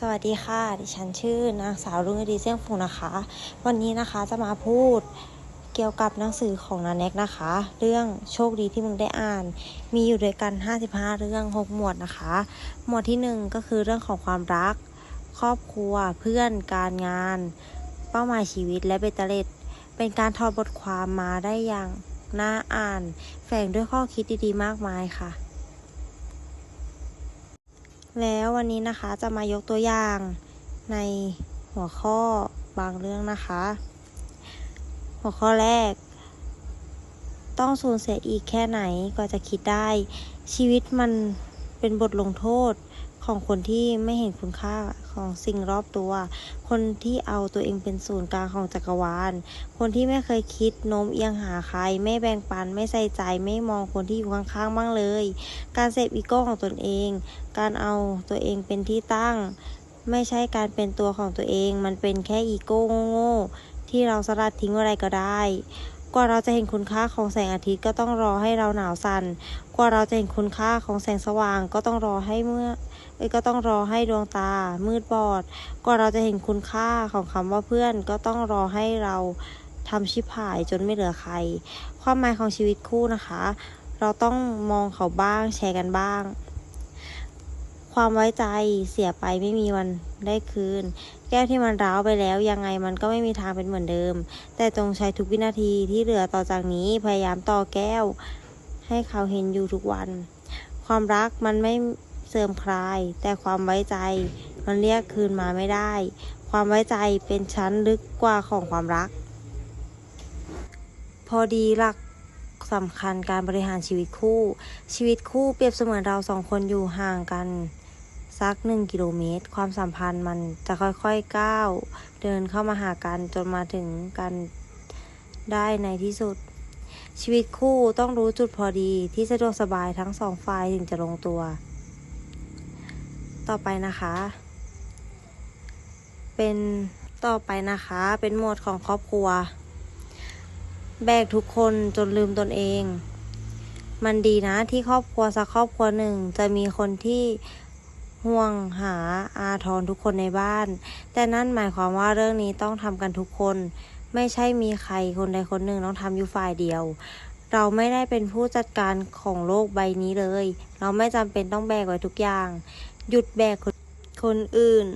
สวัสดีค่ะ ดิฉันชื่อนางสาวรุ่งฤดีเสี่ยงฟูนะคะ วันนี้นะคะจะมาพูดเกี่ยวกับหนังสือของนาแน็กนะคะ เรื่องโชคดีที่มึงได้อ่าน มีอยู่ด้วยกัน 55 เรื่อง 6 หมวดนะคะ หมวดที่ 1 ก็คือเรื่องของความรัก ครอบครัว เพื่อน การงาน เป้าหมายชีวิตและเบตเตอร์เลดเป็นการถอดบทความมาได้อย่างน่าอ่าน แฝงด้วยข้อคิดดีๆ มากมายค่ะ แล้ววันนี้นะคะจะมายกตัวอย่างในหัวข้อบางเรื่องนะคะ หัวข้อแรก ต้องสูญเสียอีกแค่ไหนกว่าจะคิดได้ ชีวิตมัน เป็นบทลงโทษของคนที่ไม่เห็นคุณค่าของสิ่งรอบตัว คนที่เอาตัวเองเป็นศูนย์กลางของจักรวาล คนที่ไม่เคยคิดโน้มเอียงหาใคร ไม่แบ่งปัน ไม่ใส่ใจ ไม่มองคนที่อยู่ข้างๆบ้างเลย การเสพอีโก้ของตนเอง การเอาตัวเองเป็นที่ตั้ง ไม่ใช่การเป็นตัวของตัวเอง มันเป็นแค่อีโก้โง่ๆที่เราสลัดทิ้งอะไรก็ได้ กว่าเราจะเห็นคุณค่าของแสงอาทิตย์ก็ต้องรอให้เราหนาวสัน่น กว่าเราจะเห็นคุณค่าของแสงสว่างก็ต้องรอให้เมื่อก็ต้องรอให้ดวงตา มืดบอด กว่าเราจะเห็นคุณค่าของคำว่าเพื่อน ก็ต้องรอให้เราทำชิบหายจนไม่เหลือใคร ความหมายของชีวิตคู่นะคะ เราต้องมองเขาบ้างแชร์กันบ้าง ความไว้ใจเสียไปไม่มีวันได้คืน แก้วที่มันร้าวไปแล้วยังไงมันก็ไม่มีทางเป็นเหมือนเดิม แต่จงใช้ทุกวินาทีที่เหลือต่อจากนี้พยายามต่อแก้ว ให้เขาเห็นอยู่ทุกวัน ความรักมันไม่เสื่อมคลาย แต่ความไว้ใจมันเรียกคืนมาไม่ได้ ความไว้ใจเป็นชั้นลึกกว่าของความรัก พอดีหลักสำคัญการบริหารชีวิตคู่ ชีวิตคู่เปรียบเสมือนเราสองคนอยู่ห่างกัน สักหนึ่งกิโลเมตร ความสัมพันธ์มันจะค่อยๆก้าว เดินเข้ามาหากันจนมาถึงกันได้ในที่สุด ชีวิตคู่ต้องรู้จุดพอดีที่สะดวกสบายทั้งสองฝ่ายถึงจะลงตัว ต่อไปนะคะ เป็นต่อไปนะคะ เป็นหมวดของครอบครัว แบกทุกคนจนลืมตนเอง มันดีนะที่ครอบครัวสักครอบครัวหนึ่ง จะมีคนที่ ห่วงหาอาทรทุกคนในบ้าน แต่นั่นหมายความว่าเรื่องนี้ต้องทำกันทุกคน ไม่ใช่มีใครคนใดคนหนึ่งต้องทำอยู่ฝ่ายเดียว เราไม่ได้เป็นผู้จัดการของโลกใบนี้เลย เราไม่จำเป็นต้องแบกไว้ทุกอย่าง หยุดแบกคนคนอื่น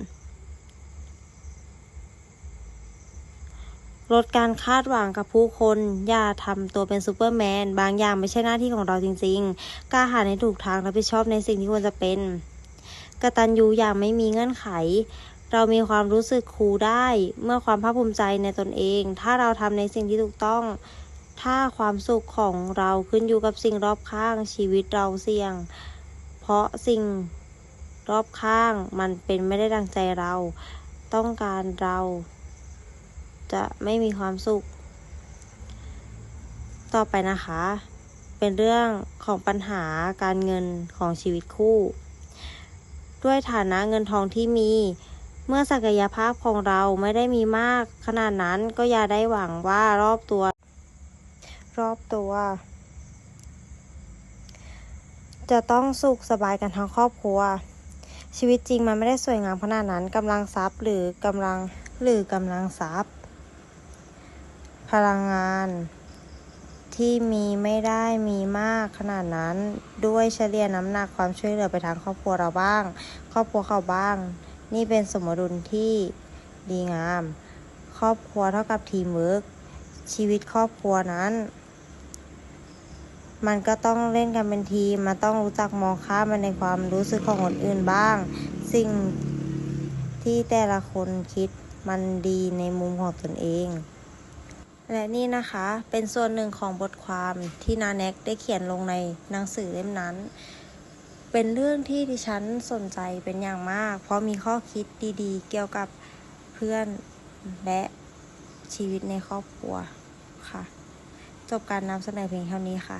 ลดการคาดหวังกับผู้คน อย่าทำตัวเป็นซูเปอร์แมน บางอย่างไม่ใช่หน้าที่ของเราจริงๆ กล้าหาญในถูกทางรับผิดชอบในสิ่งที่ควรจะเป็น กตัญญูอย่างไม่มีเงื่อนไข เรามีความรู้สึกครูได้ เมื่อความภาคภูมิใจในตนเอง ถ้าเราทำในสิ่งที่ถูกต้อง ถ้าความสุขของเราขึ้นอยู่กับสิ่งรอบข้างชีวิตเราเสี่ยง เพราะสิ่งรอบข้างมันเป็นไม่ได้ดังใจเรา ต้องการเรา จะไม่มีความสุข ต่อไปนะคะ เป็นเรื่องของปัญหาการเงินของชีวิตคู่ ด้วยฐานะเงินทองที่มี เมื่อศักยภาพของเราไม่ได้มีมาก ขนาดนั้นก็อย่าได้หวังว่ารอบตัว รอบตัว จะต้องสุขสบายกันทั้งครอบครัว ชีวิตจริงมันไม่ได้สวยงามขนาดนั้นกำลังทรัพย์หรือกำลังหรือกำลังทรัพย์ พลังงาน ที่มีไม่ได้มีมากขนาดนั้น ด้วยเฉลี่ยน้ำหนักความช่วยเหลือไปทางครอบครัวเราบ้าง ครอบครัวเขาบ้าง นี่เป็นสมดุลที่ดีงาม ครอบครัวเท่ากับทีมเวิร์กชีวิตครอบครัวนั้น มันก็ต้องเล่นกันเป็นทีมมันต้องรู้จักมองข้ามมันในความรู้สึกของคนอื่นบ้าง สิ่งที่แต่ละคนคิดมันดีในมุมของตนเอง และนี่นะคะเป็นส่วนหนึ่งของบทความที่นาแน็กได้เขียนลงในหนังสือเล่มนั้น เป็นเรื่องที่ดิฉันสนใจเป็นอย่างมาก เพราะมีข้อคิดดีๆ เกี่ยวกับเพื่อนและชีวิตในครอบครัวค่ะ จบการนำเสนอเพียงเท่านี้ค่ะ